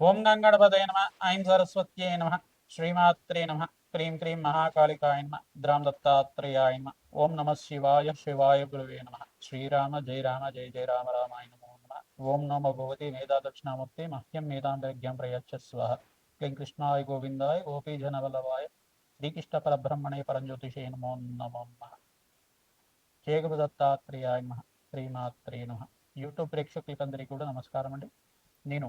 ఓం గంగణపదయ నమ ఐం సరస్వత్యై నమ శ్రీమాత్రే నమ క్రీం క్రీం మహాకాళికాయ నమ ద్రాం దత్తాత్రేయాయ నమ ఓం నమ శివాయ శివాయ గురువే నమ శ్రీరామ జయ రామ జయ జయ రామ రామాయ నమో నమ ఓం నమ భగవతి మేధా దక్షిణామూర్తి మహ్యం మేధాంతరిజ్ఞం ప్రయచ్చ స్వహ క్లీం కృష్ణాయ గోవిందాయ గోపీ జనవల్లభాయ శ్రీకృష్ణ పరబ్రహ్మణే పరంజ్యోతిషే నమో నమో నమ. జయ దత్తాత్రేయాయ నమ శ్రీమాత్రే నమ. యూట్యూబ్ ప్రేక్షకులకందరికీ కూడా నమస్కారం అండి నేను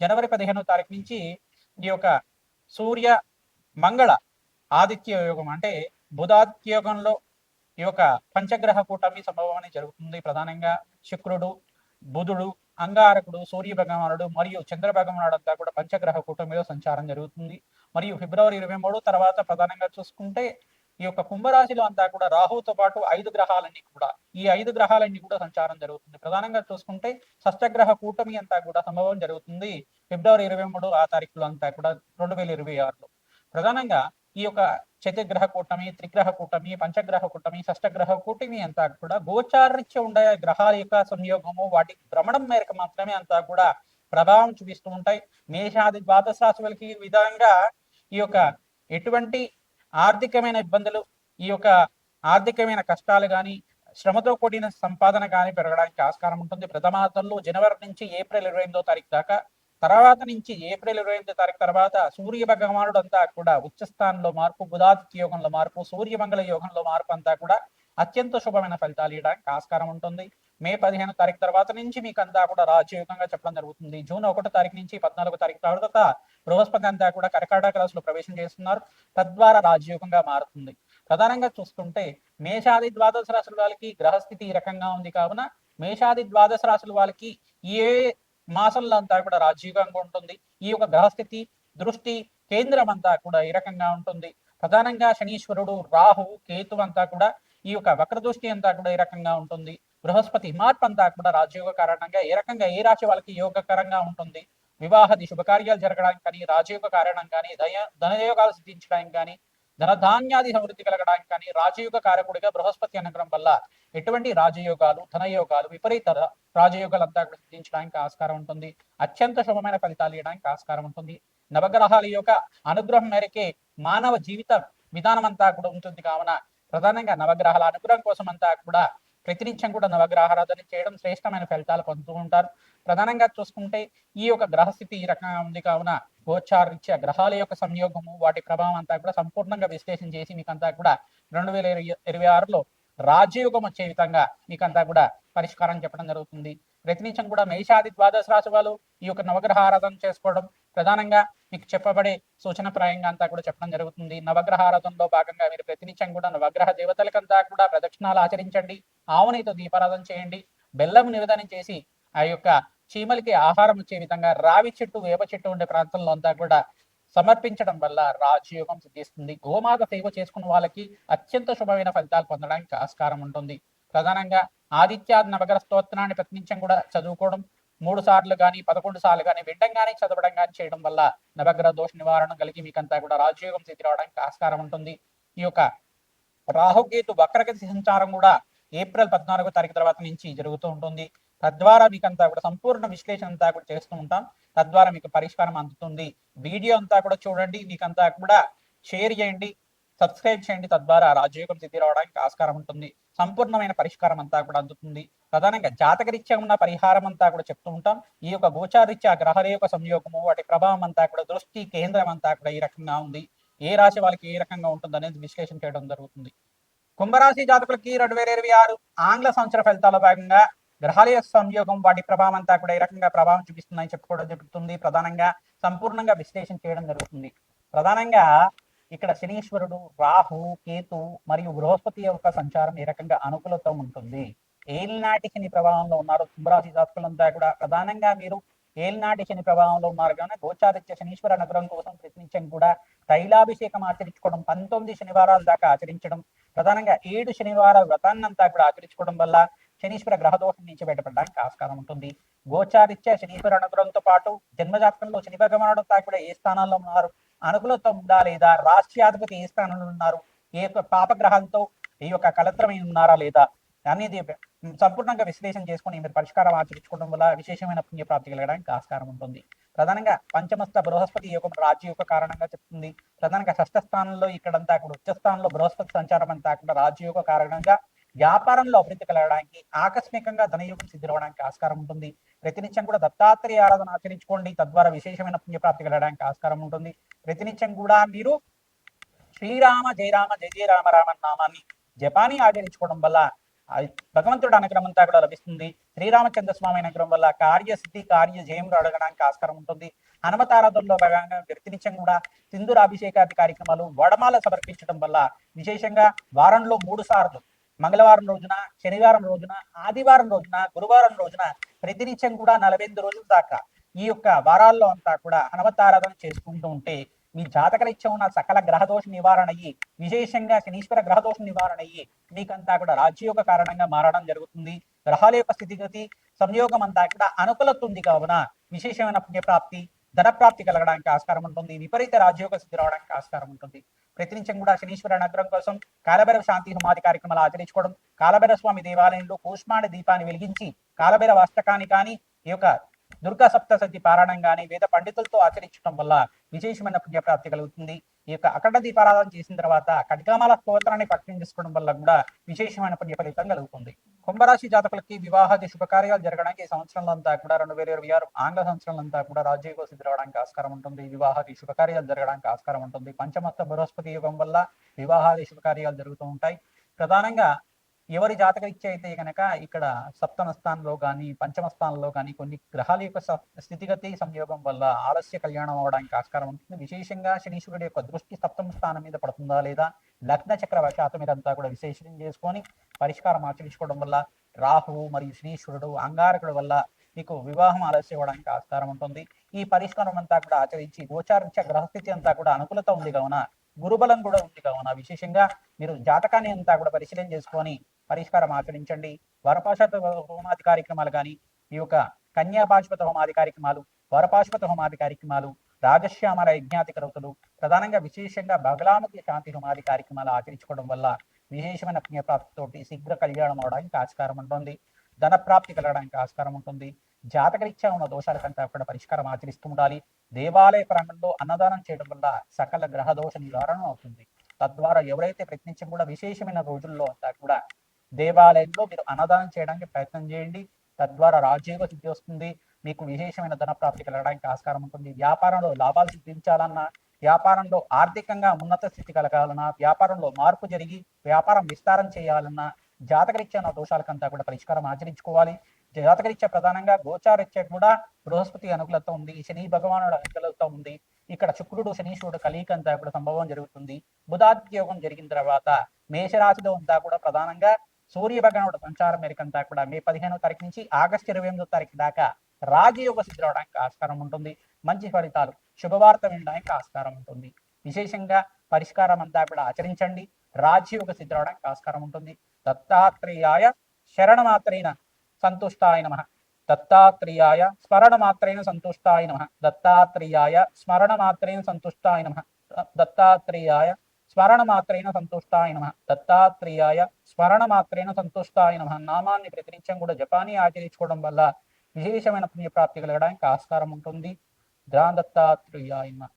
జనవరి పదిహేనో తారీఖు నుంచి ఈ యొక్క సూర్య మంగళ ఆదిత్య యోగం అంటే బుధాదిత్య యోగంలో ఈ యొక్క పంచగ్రహ కూటమి సంభవం జరుగుతుంది. ప్రధానంగా శుక్రుడు బుధుడు అంగారకుడు సూర్య భగవానుడు మరియు చంద్ర భగవానుడు అంతా కూడా పంచగ్రహ కూటమిలో సంచారం జరుగుతుంది. మరియు ఫిబ్రవరి ఇరవై మూడు తర్వాత ప్రధానంగా చూసుకుంటే ఈ యొక్క కుంభరాశిలో అంతా కూడా రాహుతో పాటు ఐదు గ్రహాలన్నీ కూడా ఈ ఐదు గ్రహాలన్నీ కూడా సంచారం జరుగుతుంది. ప్రధానంగా చూసుకుంటే షష్టగ్రహ కూటమి అంతా కూడా సంభవం జరుగుతుంది. ఫిబ్రవరి ఇరవై మూడు ఆ తారీఖులో అంతా కూడా రెండు వేల ఇరవై ఆరులో. ప్రధానంగా ఈ యొక్క చతుర్గ్రహ కూటమి త్రిగ్రహ కూటమి పంచగ్రహ కూటమి షష్టగ్రహ కూటమి అంతా కూడా గోచారరీత్య ఉండే గ్రహాల యొక్క సంయోగము వాటి భ్రమణం మేరకు మాత్రమే అంతా కూడా ప్రభావం చూపిస్తూ ఉంటాయి. మేషాది ద్వాదశ రాశి వాళ్ళకి ఈ విధంగా ఈ యొక్క ఎటువంటి ఆర్థికమైన ఇబ్బందులు ఈ యొక్క ఆర్థికమైన కష్టాలు కానీ శ్రమతో కూడిన సంపాదన కానీ పెరగడానికి ఆస్కారం ఉంటుంది. ప్రథమార్థంలో జనవరి నుంచి ఏప్రిల్ ఇరవై ఎనిమిదో తారీఖు దాకా తర్వాత నుంచి ఏప్రిల్ ఇరవై ఎనిమిదో తారీఖు తర్వాత సూర్య భగవానుడు అంతా కూడా ఉచ్చస్థానంలో మార్పు బుధాదిత్య యోగంలో మార్పు సూర్యమంగళ యోగంలో మార్పు అంతా కూడా అత్యంత శుభమైన ఫలితాలు ఇవ్వడానికి ఆస్కారం ఉంటుంది. మే పదిహేను తారీఖు తర్వాత నుంచి మీకు అంతా కూడా రాజయోగంగా చెప్పడం జరుగుతుంది. జూన్ ఒకటో తారీఖు నుంచి పద్నాలుగో తారీఖు తర్వాత బృహస్పతి అంతా కూడా కర్కాటక రాశిలో ప్రవేశం చేస్తున్నారు. తద్వారా రాజయోగంగా మారుతుంది. ప్రధానంగా చూసుకుంటే మేషాది ద్వాదశ రాశుల వాళ్ళకి గ్రహస్థితి ఈ రకంగా ఉంది కావున మేషాది ద్వాదశ రాశుల వాళ్ళకి ఏ మాసంలో అంతా కూడా రాజయోగంగా ఉంటుంది. ఈ యొక్క గ్రహస్థితి దృష్టి కేంద్రం అంతా కూడా ఈ రకంగా ఉంటుంది. ప్రధానంగా శనీశ్వరుడు రాహు కేతు అంతా కూడా ఈ యొక్క వక్ర దృష్టి అంతా కూడా ఈ రకంగా ఉంటుంది. బృహస్పతి మార్పు అంతా కూడా రాజయోగ కారణంగా ఏ రకంగా ఏ రాశి వాళ్ళకి యోగకరంగా ఉంటుంది? వివాహది శుభకార్యాలు జరగడానికి కానీ రాజయోగ కారణం కానీ దయ ధనయోగాలు సిద్ధించడానికి కానీ ధనధాన్యాది సమృద్ధి కలగడానికి కానీ రాజయోగ కారకుడిగా బృహస్పతి అనుగ్రహం వల్ల ఎటువంటి రాజయోగాలు ధనయోగాలు విపరీత ర- రాజయోగాలు అంతా కూడా సిద్ధించడానికి ఆస్కారం ఉంటుంది. అత్యంత శుభమైన ఫలితాలు ఇవ్వడానికి ఆస్కారం ఉంటుంది. నవగ్రహాల యొక్క అనుగ్రహం మేరకే మానవ జీవిత విధానం అంతా కూడా ఉంటుంది కావున ప్రధానంగా నవగ్రహాల అనుగ్రహం కోసం అంతా కూడా ప్రతినిత్యం కూడా నవగ్రహారాధన చేయడం శ్రేష్టమైన ఫలితాలు పొందుతూ ఉంటారు. ప్రధానంగా చూసుకుంటే ఈ యొక్క గ్రహస్థితి ఈ రకంగా ఉంది కావున గోచార్ రీత్యా గ్రహాల యొక్క సంయోగము వాటి ప్రభావం అంతా కూడా సంపూర్ణంగా విశ్లేషణ చేసి మీకంతా కూడా రెండు వేల ఇరవై ఆరులో రాజయోగం వచ్చే విధంగా మీకంతా కూడా పరిష్కారం చెప్పడం జరుగుతుంది. ప్రతినిత్యం కూడా మేషాది ద్వాదశ రాశి వాళ్ళు ఈ యొక్క నవగ్రహ ఆరాధన చేసుకోవడం ప్రధానంగా మీకు చెప్పబడే సూచన ప్రాయంగా అంతా కూడా చెప్పడం జరుగుతుంది. నవగ్రహ భాగంగా మీరు ప్రతినిత్యం కూడా నవగ్రహ దేవతలకంతా కూడా ప్రదక్షిణాలు ఆచరించండి. ఆవునితో దీపారాధన చేయండి. బెల్లం నివేదనం చేసి ఆ యొక్క చీమలకి ఆహారం వచ్చే విధంగా రావి చెట్టు వేప చెట్టు ఉండే ప్రాంతంలో అంతా కూడా సమర్పించడం వల్ల రాజయోగం సిద్ధిస్తుంది. గోమాత సేవ చేసుకున్న వాళ్ళకి అత్యంత శుభమైన ఫలితాలు పొందడానికి ఆస్కారం ఉంటుంది. ప్రధానంగా ఆదిత్య నవగ్రహ స్తోత్రాన్ని ప్రతినిత్యం కూడా చదువుకోవడం మూడు సార్లు కానీ పదకొండు సార్లు కానీ వినడం కానీ చదవడం కానీ చేయడం వల్ల నవగ్రహ దోష నివారణ కలిగి మీకంతా కూడా రాజయోగం స్థితి రావడానికి ఆస్కారం ఉంటుంది. ఈ యొక్క రాహుకేతు వక్రగతి సంచారం కూడా ఏప్రిల్ పద్నాలుగో తారీఖు తర్వాత నుంచి జరుగుతూ ఉంటుంది. తద్వారా మీకు అంతా కూడా సంపూర్ణ విశ్లేషణ అంతా కూడా చేస్తూ ఉంటాం. తద్వారా మీకు పరిష్కారం అందుతుంది. వీడియో అంతా కూడా చూడండి. మీకంతా కూడా షేర్ చేయండి. సబ్స్క్రైబ్ చేయండి. తద్వారా రాజయోగం సిద్ధి రావడానికి ఆస్కారం ఉంటుంది. సంపూర్ణమైన పరిష్కారం అంతా కూడా అందుతుంది. ప్రధానంగా జాతకరీత్యా ఉన్న పరిహారం అంతా కూడా చెప్తూ ఉంటాం. ఈ యొక్క గోచారీత్యా గ్రహాల యొక్క సంయోగము వాటి ప్రభావం అంతా కూడా దృష్టి కేంద్రం అంతా కూడా ఈ రకంగా ఉంది. ఏ రాశి వాళ్ళకి ఏ రకంగా ఉంటుంది అనేది విశ్లేషణ చేయడం జరుగుతుంది. కుంభరాశి జాతకులకి రెండు వేల ఇరవై ఆరు ఆంగ్ల సంవత్సర ఫలితాల భాగంగా గ్రహాల యొక్క సంయోగం వాటి ప్రభావం అంతా కూడా ఏ రకంగా ప్రభావం చూపిస్తుందని చెప్పుకోవడం జరుగుతుంది. ప్రధానంగా సంపూర్ణంగా విశ్లేషణ చేయడం జరుగుతుంది. ప్రధానంగా ఇక్కడ శనీశ్వరుడు రాహు కేతు మరియు బృహస్పతి యొక్క సంచారం ఏ రకంగా అనుకూలత ఉంటుంది? ఏలినాటి శని ప్రభావంలో ఉన్నారు కుంభరాశి జాతకులంతా కూడా. ప్రధానంగా మీరు ఏలినాటి శని ప్రభావంలో ఉన్నారు కానీ గోచారిత్య శనీశ్వర నగరం కోసం ప్రయత్నించడం కూడా తైలాభిషేకం ఆచరించుకోవడం పంతొమ్మిది శనివారాల దాకా ఆచరించడం ప్రధానంగా ఏడు శనివార వ్రతాన్నంతా కూడా ఆచరించుకోవడం వల్ల శనీశ్వర గ్రహదోషం నుంచి బయటపడడానికి ఆస్కారం ఉంటుంది. గోచారిత్య శనీశ్వర అనుగ్రహంతో పాటు జన్మజాతకంలో శని భగవానుడు కూడా ఏ స్థానాల్లో ఉన్నారు? అనుకూలత ఉందా లేదా? రాష్ట్రాధిపతి ఏ స్థానంలో ఉన్నారు? ఏ యొక్క పాపగ్రహాలతో ఈ యొక్క కలత్రమై ఉన్నారా లేదా? అనేది సంపూర్ణంగా విశ్లేషణ చేసుకుని మీరు పరిష్కారం ఆచరించుకోవడం వల్ల విశేషమైన పుణ్యప్రాప్తి కలగడానికి ఆస్కారం ఉంటుంది. ప్రధానంగా పంచమస్త బృహస్పతి యోగం రాజ్య యొక్క కారణంగా చెప్తుంది. ప్రధానంగా షష్ఠ స్థానంలో ఇక్కడంతా కూడా ఉచ్చ స్థానంలో బృహస్పతి సంచారం అంతా కూడా రాజ్య కారణంగా వ్యాపారంలో అభివృద్ధి కలగడానికి ఆకస్మికంగా ధనయోగం సిద్ధిరవడానికి ఆస్కారం ఉంటుంది. ప్రతినిత్యం కూడా దత్తాత్రేయ ఆరాధన ఆచరించుకోండి. తద్వారా విశేషమైన పుణ్యప్రాప్తి కలగడానికి ఆస్కారం ఉంటుంది. ప్రతినిత్యం కూడా మీరు శ్రీరామ జయరామ జయ జయ రామ రామ నామాన్ని జపాని ఆచరించుకోవడం వల్ల భగవంతుడు అనుగ్రహం అంతా కూడా లభిస్తుంది. శ్రీరామచంద్ర స్వామి అనుగ్రహం వల్ల కార్యసిద్ధి కార్య జయం అడగడానికి ఆస్కారం ఉంటుంది. హనుమతారాధనలో భాగంగా వ్యక్తినిత్యం కూడా సింధూర అభిషేకాది కార్యక్రమాలు వడమాల సమర్పించడం వల్ల విశేషంగా వారంలో మూడు సార్లు మంగళవారం రోజున శనివారం రోజున ఆదివారం రోజున గురువారం రోజున ప్రతినిత్యం కూడా నలభై రోజుల దాకా ఈ యొక్క వారాల్లో అంతా కూడా హనుమతారాధన చేసుకుంటూ ఉంటే మీ జాతకరీత్యం ఉన్న సకల గ్రహదోష నివారణ అయ్యి విశేషంగా శనీశ్వర గ్రహదోష నివారణ అయ్యి మీకంతా కూడా రాజ్యయోగ కారణంగా మారడం జరుగుతుంది. గ్రహాల యొక్క స్థితిగతి సంయోగం అంతా కూడా అనుకూలతుంది కావున విశేషమైన పుణ్యప్రాప్తి ధనప్రాప్తి కలగడానికి ఆస్కారం ఉంటుంది. విపరీత రాజ్యోగ స్థితి రావడానికి ఆస్కారం ఉంటుంది. ప్రతినిత్యం కూడా శనీశ్వర నగరం కోసం కాలభైరవ శాంతి హోమాది కార్యక్రమాలు ఆచరించుకోవడం కాలభైరవ స్వామి దేవాలయంలో కూష్మాండ దీపాన్ని వెలిగించి కాలభైరవ అష్టకాన్ని కానీ ఈ యొక్క దుర్గా సప్తసతి పారాయణం కానీ వేద పండితులతో ఆచరించడం వల్ల విశేషమైన పుణ్యప్రాప్తి కలుగుతుంది. ఈ యొక్క అఖండ దీపారాధన చేసిన తర్వాత కటికామాల స్తోత్రాన్ని పఠనం చేసుకోవడం వల్ల కూడా విశేషమైన పుణ్య ఫలితం కలుగుతుంది. కుంభరాశి జాతకులకి వివాహాది శుభకార్యాలు జరగడానికి సంవత్సరంలో అంతా కూడా రెండు వేల ఇరవై ఆరు ఆంగ్ల సంవత్సరంలో అంతా కూడా రాజ్యకోసి సిద్ధి రావడానికి ఆస్కారం ఉంటుంది. వివాహాది శుభకార్యాలు జరగడానికి ఆస్కారం ఉంటుంది. పంచమస్త బృహస్పతి యుగం వల్ల వివాహాది శుభకార్యాలు జరుగుతూ ఉంటాయి. ప్రధానంగా ఎవరి జాతక ఇచ్చే అయితే కనుక ఇక్కడ సప్తమ స్థానంలో కానీ పంచమ స్థానంలో కానీ కొన్ని గ్రహాల యొక్క స్థితిగతి సంయోగం వల్ల ఆలస్య కళ్యాణం అవడానికి ఆస్కారం ఉంటుంది. విశేషంగా శనీశ్వరుడు యొక్క దృష్టి సప్తమ స్థానం మీద పడుతుందా లేదా లగ్న చక్ర వశాతం ఇదంతా కూడా విశేషం చేసుకొని పరిష్కారం ఆచరించుకోవడం వల్ల రాహువు మరియు శనీశ్వరుడు అంగారకుడు వల్ల మీకు వివాహం ఆలస్యం అవ్వడానికి ఆస్కారం ఉంటుంది. ఈ పరిష్కారం అంతా కూడా ఆచరించి గోచారించే గ్రహస్థితి అంతా కూడా అనుకూలత ఉంది కావున గురుబలం కూడా ఉంది కావున. విశేషంగా మీరు జాతకాన్ని అంతా కూడా పరిశీలన చేసుకొని పరిష్కారం ఆచరించండి వరపాశ్వత హోమాది కార్యక్రమాలు కానీ ఈ యొక్క కన్యాపాశుపత హోమాది కార్యక్రమాలు వరపాశుపత హోమాది కార్యక్రమాలు రాజశ్యామల యజ్ఞాతి కరవుతులు ప్రధానంగా విశేషంగా బగలాముఖి శాంతి హోమాది కార్యక్రమాలు ఆచరించుకోవడం వల్ల విశేషమైన పుణ్యప్రాప్తితోటి శీఘ్ర కళ్యాణం అవడానికి ఆస్కారం ఉంటుంది. ధన ప్రాప్తి కలగడానికి ఆస్కారం ఉంటుంది. జాతకరీత్యా ఉన్న దోషాలకంతా కూడా పరిష్కారం ఆచరిస్తూ ఉండాలి. దేవాలయ ప్రాంగణంలో అన్నదానం చేయడం వల్ల సకల గ్రహ దోష నివారణ అవుతుంది. తద్వారా ఎవరైతే ప్రయత్నించడం కూడా విశేషమైన రోజుల్లో అంతా కూడా దేవాలయంలో మీరు అన్నదానం చేయడానికి ప్రయత్నం చేయండి. తద్వారా రాజ్యోగ సిద్ధి వస్తుంది. మీకు విశేషమైన ధన ప్రాప్తి కలగడానికి ఆస్కారం ఉంటుంది. వ్యాపారంలో లాభాలు సిద్ధించాలన్నా వ్యాపారంలో ఆర్థికంగా ఉన్నత స్థితి కలగాలన్నా వ్యాపారంలో మార్పు జరిగి వ్యాపారం విస్తారం చేయాలన్నా జాతకరీత్యా దోషాలకంతా కూడా పరిష్కారం ఆచరించుకోవాలి. జాతకరీత్యా ప్రధానంగా గోచారీత్యా కూడా బృహస్పతి అనుకూలత ఉంది. శని భగవానుడు అనుకూలత ఉంది. ఇక్కడ శుక్రుడు శనీశ్వరుడు కలియిక అంతా కూడా సంభవం జరుగుతుంది. బుధాద్యోగం జరిగిన తర్వాత మేషరాశిలో అంతా కూడా ప్రధానంగా సూర్య భగవానుడు సంచారం మేరకంతా కూడా మే పదిహేనో తారీఖు నుంచి ఆగస్టు ఇరవై ఎనిమిదో తారీఖు దాకా రాజయోగ సిద్ధి రావడానికి ఆస్కారం ఉంటుంది. మంచి ఫలితాలు శుభవార్త వినడానికి ఆస్కారం ఉంటుంది. విశేషంగా పరిష్కారం అంతా కూడా ఆచరించండి. రాజయోగ సిద్ధి రావడానికి ఆస్కారం ఉంటుంది. దత్తాత్రేయాయ శరణమాత్రైన సంతుష్టాయ నమ. దత్తాత్రేయాయ స్మరణమాత్రైన సంతుష్టాయ నమ. దత్తాత్రేయాయ స్మరణమాత్రైన సంతుష్టాయ నమ. దత్తాత్రేయాయ స్మరణమాత్రేణ సంతుష్టాయ నమ. దత్తాత్రేయాయ స్మరణమాత్రేణ సంతుష్టాయ నమ. నామాన్ని ప్రతినిత్యం కూడా జపాని ఆచరించుకోవడం వల్ల విశేషమైన పుణ్యప్రాప్తి కలగడానికి ఆస్కారం ఉంటుంది. ధ్రాన్ దత్తాత్రేయాయ నమ.